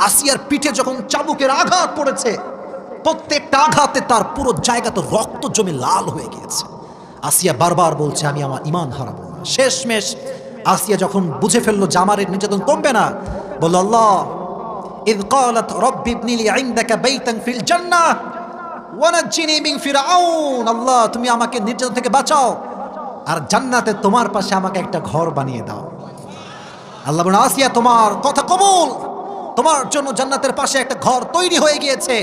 আসিয়ার পিঠে যখন চাবুকের আঘাত পড়েছে প্রত্যেকটা আঘাতে তার পুরো জায়গা তো রক্ত জমে লাল হয়ে গিয়েছে আসিয়া বারবার বলছে আমি আমার ইমান হারাবো না শেষমেশ আসিয়া যখন বুঝে ফেললো জামারের নির্যাতন কমবে না বলল আল্লাহ إذ قالت رب ابن لي عندك بيتا في الجنة ونجني من فرعون আল্লাহ তুমি আমাকে নির্যাতন থেকে বাঁচাও আর জান্নাতে তোমার পাশে আমাকে একটা ঘর বানিয়ে দাও আল্লাহ বলেন আসিয়া তোমার কথা কবুল তোমার জন্য জান্নাতের পাশে একটা ঘর তৈরি হয়ে গিয়েছে।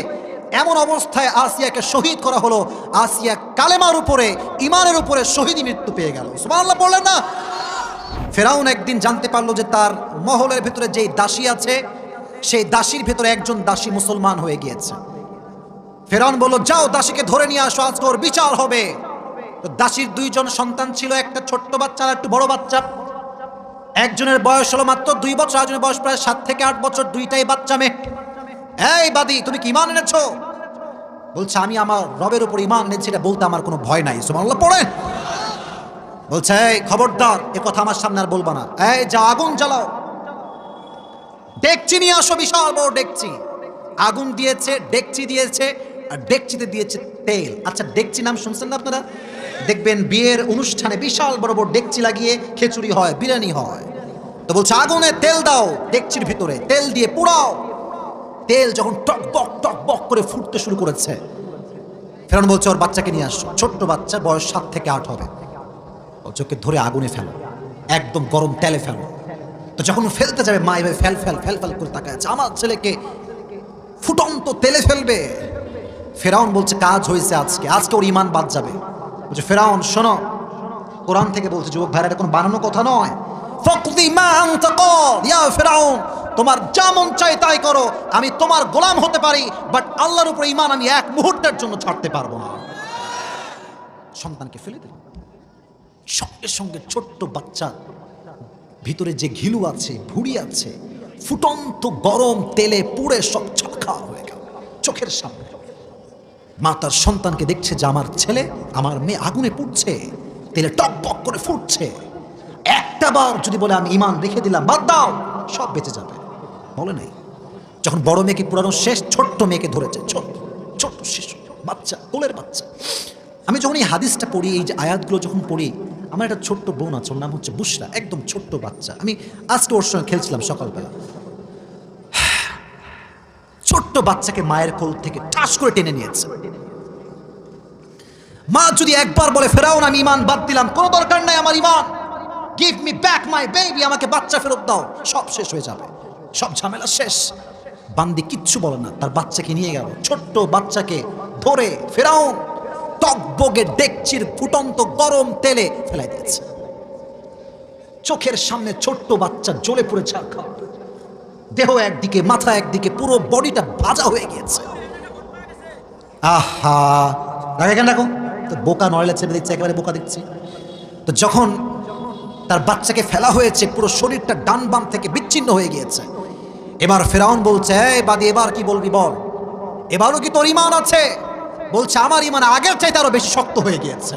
এমন অবস্থায় আসিয়াকে শহীদ করা হলো। আসিয়া কালেমার উপরে ইমানের উপরে শহীদ মৃত্যু পেয়ে গেল। সুবহানাল্লাহ, বললেন না? ফেরাউন একদিন জানতে পারল যে তার মহলের ভিতরে যেই দাসী আছে, সেই দাসীর ভেতরে একজন দাসী মুসলমান হয়ে গিয়েছে। ফেরাউন বলল, যাও, দাসীকে ধরে নিয়ে আসো, আজকে ওর বিচার হবে। তো দাসীর দুইজন সন্তান ছিল, একটা ছোট্ট বাচ্চা আর একটু বড় বাচ্চা। একজনের বয়স হলো মাত্র দুই বছর একজনের বয়স প্রায় সাত থেকে আট বছর, দুইটাই বাচ্চা মেয়ে। এই বাদি, তুমি কি ইমান এনেছো? বলছে, আমি আমার রবের উপর ইমান এনেছি, এটা বলতে আমার কোনো ভয় নাই। সুবহানাল্লাহ, পড়ে। বলছে, এই খবরদার, এ কথা আমার সামনে আর বলবা না। এই যা, আগুন জ্বালাও। ডেকচি নিয়ে আসো, বিশাল বড় ডেকচি। আগুন দিয়েছে, ডেকচি দিয়েছে, আর ডেকচিতে দিয়েছে তেল। আচ্ছা ডেকচি নাম শুনছেন না আপনারা? দেখবেন বিয়ের অনুষ্ঠানে বিশাল বড় বড় ডেকচি লাগিয়ে খিচুড়ি হয়, বিরিয়ানি হয়। তো বলছে, আগুনে তেল দাও। ডেকচির ভিতরে, তেল দিয়ে পোড়াও। তেল যখন টক বক টক বক করে ফুটতে শুরু করেছে। ফেরান বলছে, ওর বাচ্চাকে নিয়ে আসো ছোট্ট বাচ্চা, বয়স সাত থেকে আট হবে। চোখে ধরে আগুনে ফেলো। একদম গরম তেলে ফেলো। তো যখন ফেলতে যাবে, মা এভাবে ফেল ফেল ফেল ফেল করে তাকায় আমার ছেলেকে ফুটন্ত তেলে ফেলবে। ফেরাউন বলছে, কাজ হয়েছে আজকে। আজকে ওর ইমান বাদ যাবে। বলছে, ফেরাউন, শোনো। কোরআন থেকে বলছে, যুবক ভাইরা, এটা কোনো বানানো কথা নয়। ফকদি মা ইয়া ফেরাউন, তোমার যা মন চাই তাই করো, আমি তোমার গোলাম হতে পারি বাট আল্লাহর উপর ইমান আমি এক মুহূর্তের জন্য ছাড়তে পারব না। সন্তানকে ফেলে দিল সঙ্গে সঙ্গে ছোট্ট বাচ্চা, ভিতরে যে ঘিলু আছে, ভুড়ি আছে, ফুটন্ত গরম তেলে পুড়ে সব ছাকা হয়ে গেল, চোখের সামনে। মা তার সন্তানকে দেখছে যে আমার ছেলে, আমার মেয়ে আগুনে পুড়ছে, তেলে টক করে ফুটছে। একটা বার যদি বলে আমি ইমান রেখে দিলাম, বাদ দাও, সব বেঁচে যাবে। বলে নাই। যখন বড় মেয়েকে পুরানো শেষ ছোট্ট মেয়েকে ধরেছে ছোট্ট ছোট্ট শিশু, বাচ্চা, কোলের বাচ্চা। আমি যখন এই হাদিসটা পড়ি, এই যে আয়াতগুলো যখন পড়ি, আমার একটা ছোট্ট বোন আছে, ওর নাম হচ্ছে বুসরা, একদম ছোট্ট বাচ্চা। আমি আজকে ওর সঙ্গে খেলছিলাম সকালবেলা। ছোট্ট বাচ্চাকে মায়ের কোল থেকে ঠাস করে টেনে নিয়েছে। মা যদি একবার বলে ফেরাও না আমি ইমান বাদ দিলাম, কোনো দরকার নাই আমার ইমান give me back my baby আমাকে বাচ্চা ফেরত দাও। সব শেষ হয়ে যাবে। সব ঝামেলা শেষ। বান্দি কিচ্ছু বলে না, তার বাচ্চাকে নিয়ে গেল। ছোট্ট বাচ্চাকে ধরে ফেরাউন টকবগে ডেকচির ফুটন্ত গরম তেলে ফেলাই দিয়েছে। চোখের সামনে ছোট্ট বাচ্চা জ্বলে পড়ে ছাড়খা দেহ একদিকে, মাথা একদিকে, পুরো বডিটা ভাজা হয়ে গিয়েছে। আহা কেন রাখো। তো বোকা নয়লা চেপে দিচ্ছে একেবারে বোকা দিচ্ছে তো যখন তার বাচ্চাকে ফেলা হয়েছে, পুরো শরীরটা ডান বাম থেকে বিচ্ছিন্ন হয়ে গিয়েছে। এবার ফেরাউন বলছে, এই বাদি, এবার কি বলবি বল? এবারও কি তোর ইমান আছে? বলছে, আমার ইমান আগের চাইতে আরও বেশি শক্ত হয়ে গিয়েছে।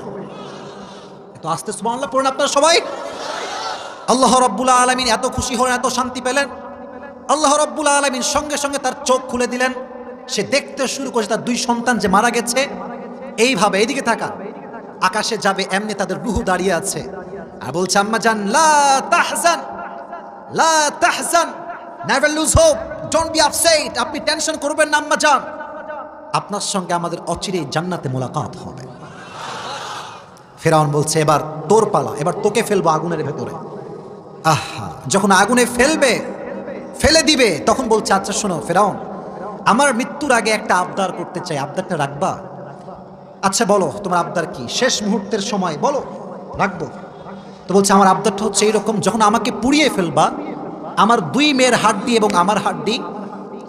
তো আস্তে সুবহানাল্লাহ পড়ুন আপনারা সবাই। আল্লাহ রব্বুল আলমিন এত খুশি হলেন, এত শান্তি পেলেন। আল্লাহ রব্বুল আলমিন সঙ্গে সঙ্গে তার চোখ খুলে দিলেন। সে দেখতে শুরু করেছে তার দুই সন্তান যে মারা গেছে। এইভাবে, এইদিকে থাকা আকাশে যাবে, এমনি তাদের রুহু দাঁড়িয়ে আছে। আর বলছে, আম্মা জান, লা তাহজান লা তাহজান never lose hope don't be upset আপনি টেনশন করবেন না, আম্মা জান। আপনার সঙ্গে আমাদের অচিরেই জান্নাতে মোলাকাত হবে। ফেরাউন বলছে, এবার তোর পালা, এবার তোকে ফেলব আগুনের ভেতরে। আহা, যখন আগুনে ফেলবে, ফেলে দিবে, তখন বলছে আচ্ছা শোনো, ফেরাউন, আমার মৃত্যুর আগে একটা আবদার করতে চাই, আবদারটা রাখবা? আচ্ছা বলো, তোমার আবদার কি? শেষ মুহূর্তের সময়, বলো, রাখব। তো বলছে, আমার আবদারটা হচ্ছে এইরকম, যখন আমাকে পুড়িয়ে ফেলবা, আমার দুই মেয়ের হাড্ডি এবং আমার হাড্ডি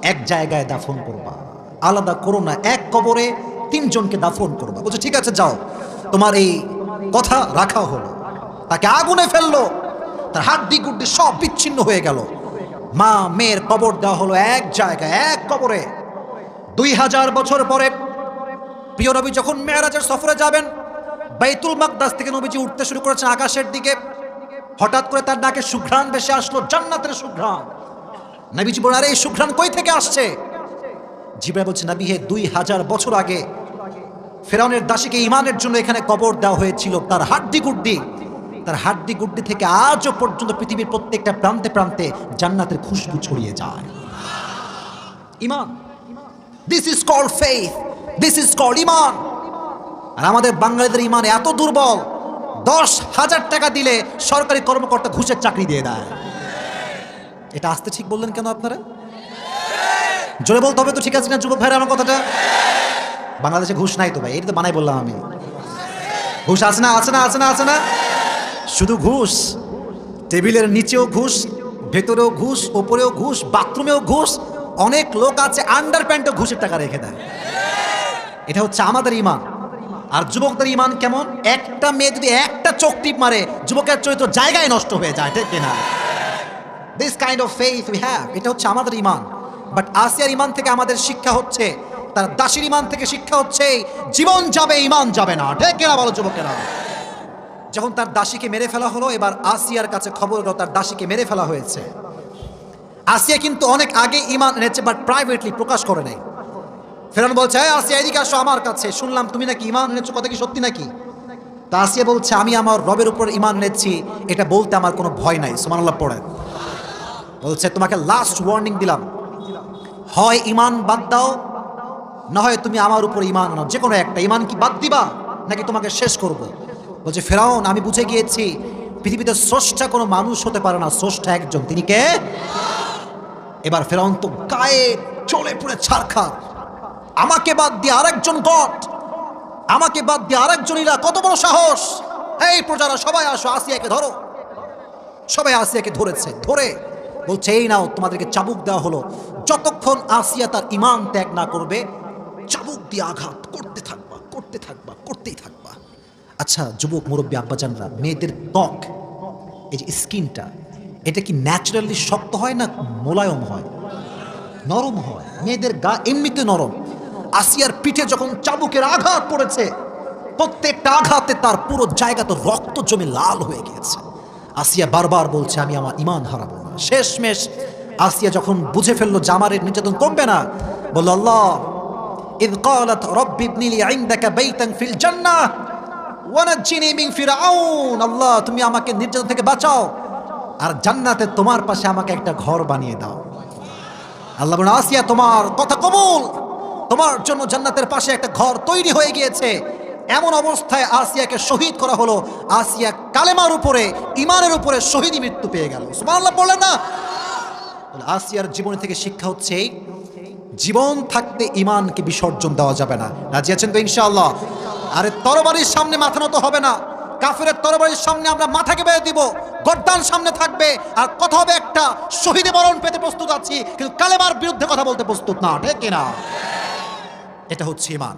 এক জায়গায় দাফন করবা। আলাদা করো না, এক কবরে তিনজনকে দাফন করবা। বলছে, ঠিক আছে, যাও। তোমার এই কথা রাখা হলো। তাকে আগুনে ফেলল। তার হাড্ডি গুড্ডি সব বিচ্ছিন্ন হয়ে গেল। মা, মেয়ের কবর দেওয়া হলো এক জায়গায়, এক কবরে। দুই হাজার বছর পরে প্রিয় নবী যখন মেয়েরাজের সফরে যাবেন বাইতুল মাকদাস থেকে নবীজি উঠতে শুরু করেছেন আকাশের দিকে। হঠাৎ করে তার নাকে সুঘ্রাণ বেশি আসলো, জান্নাতের সুঘ্রাণ। নবীজি বলেন আরে, এই সুঘ্রাণ কই থেকে আসছে? জিব্রাইল বলছে, নবী, হে দুই হাজার বছর আগে ফেরাউনের দাসীকে ইমানের জন্য এখানে কবর দেওয়া হয়েছিল। তার হাড্ডি গুড্ডি, তার হাড্ডি গুড্ডি থেকে আজও পর্যন্ত পৃথিবীর প্রত্যেকটা প্রান্তে প্রান্তে জান্নাতের খুশবু ছড়িয়ে যায়। ইমান this is called faith this is called ইমান। আর আমাদের বাঙালিদের ইমান এত দুর্বল, দশ হাজার টাকা দিলে সরকারি কর্মকর্তা ঘুষের চাকরি দিয়ে দেয়। এটা আসতে ঠিক বললেন কেন আপনারা? জোরে বলতে হবে তো, ঠিক আছে না যুবক ভাইরা আমার কথাটা? বাংলাদেশে ঘুষ নাই তো ভাই এটা তো বানাই বললাম আমি। ঘুষ আছে না আছে না আছে না আছে না? শুধু ঘুষ, টেবিলের নিচেও ঘুষ, ভেতরেও ঘুষ, ওপরেও ঘুষ, বাথরুমেও ঘুষ, অনেক লোক আছে আন্ডার প্যান্টও ঘুষের টাকা রেখে দেয়। এটা হচ্ছে আমাদের ইমান। আর যুবকদের ইমান কেমন? একটা মেয়ে যদি একটা চোখ টিপ মারে, যুবকের চরিত্র জায়গায় নষ্ট হয়ে যায়, ঠিক কিনা? This kind of faith we have এটা হচ্ছে আমাদের ইমান। বাট আসিয়ার ইমান থেকে আমাদের শিক্ষা হচ্ছে, তার দাসীর ইমান থেকে শিক্ষা হচ্ছে, জীবন যাবে, ইমান যাবে না, ঠিক কিনা বলো যুবকেরা? যখন তার দাসীকে মেরে ফেলা হলো, এবার আসিয়ার কাছে খবর এলো তার দাসীকে মেরে ফেলা হয়েছে। আসিয়া কিন্তু অনেক আগে ইমান এনেছে বাট প্রাইভেটলি প্রকাশ করে নেই। ফেরান বলছে হ্যাঁ আসিয়া এদিকে আসো আমার কাছে। শুনলাম তুমি নাকি ইমান এনেছো, কথা কি সত্যি নাকি? তা আসিয়া বলছে, আমি আমার রবের উপর ইমান এনেছি, এটা বলতে আমার কোনো ভয় নাই। সুমানাল্লাহ পড়ে। বলছে, তোমাকে লাস্ট ওয়ার্নিং দিলাম। হয় ইমান বাদ দাও, না হয় তুমি আমার উপর ইমান আনো যে কোনো একটা ইমান কি বাদ দিবা, নাকি তোমাকে শেষ করব? বলছে, ফেরাউন, আমি বুঝে গিয়েছি, পৃথিবীতে স্রষ্টা কোনো মানুষ হতে পারে না, স্রষ্টা একজন। তিনি কে? এবার ফেরাউন তো গায়ে চলে পড়ে ছাড়খা আমাকে বাদ দিয়ে আরেকজন গড। আমাকে বাদ দিয়ে আরেকজন ইলা কত বড় সাহস। এই প্রজারা, সবাই আসো, আসিয়াকে ধরো। সবাই আসিয়াকে ধরেছে, ধরে বলছে, এই নাও, তোমাদেরকে চাবুক দেওয়া হলো। যতক্ষণ আসিয়া তার ইমান ত্যাগ না করবে, চাবুক দিয়ে আঘাত করতে থাকবা করতে থাকবা, করতেই থাকবা। আচ্ছা যুবক, মুরব্বী, আব্বাজানরা, মেয়েদের ত্বক, এই যে স্কিনটা, এটা কি ন্যাচারালি শক্ত হয় না মোলায়ম হয়? নরম হয়। মেয়েদের গা এমনিতে নরম। আসিয়ার পিঠে যখন চাবুকের আঘাত পড়েছে প্রত্যেকটা আঘাতে তার পুরো জায়গা তো রক্ত জমে লাল হয়ে গিয়েছে আসিয়া বারবার বলছে আমি আমার ইমান হারাবো না শেষমেশ আসিয়া যখন বুঝে ফেললো জামারের নির্যাতন কমবে না বলল আল্লাহ إذ قالت رب ابن لي عندك بيتا في الجنة ونجني من فرعون আল্লাহ তুমি আমাকে নির্যাতন থেকে বাঁচাও আর জান্নাতে তোমার পাশে আমাকে একটা ঘর বানিয়ে দাও আল্লাহ বলেন আসিয়া তোমার কথা কবুল তোমার জন্য জান্নাতের পাশে একটা ঘর তৈরি হয়ে গিয়েছে। এমন অবস্থায় আসিয়াকে শহীদ করা হলো। আসিয়া কালেমার উপরে ইমানের উপরে শহীদ মৃত্যু পেয়ে গেল। সুবহানাল্লাহ বললেন না? আসিয়ার জীবন থেকে শিক্ষা হচ্ছে জীবন থাকতে ইমানকে বিসর্জন দেওয়া যাবে না। রাজি আছেন তো ইনশাআল্লাহ? আরে তরবারির সামনে মাথা নত হবে না। কাফেরের তরবারির সামনে আমরা মাথাকে বেয়ে দিব। গর্দান সামনে থাকবে। আর কথা হবে একটা, শহীদে মরণ পেতে প্রস্তুত আছি, কিন্তু কালেমার বিরুদ্ধে কথা বলতে প্রস্তুত না, ঠিক কিনা? এটা হচ্ছে ইমান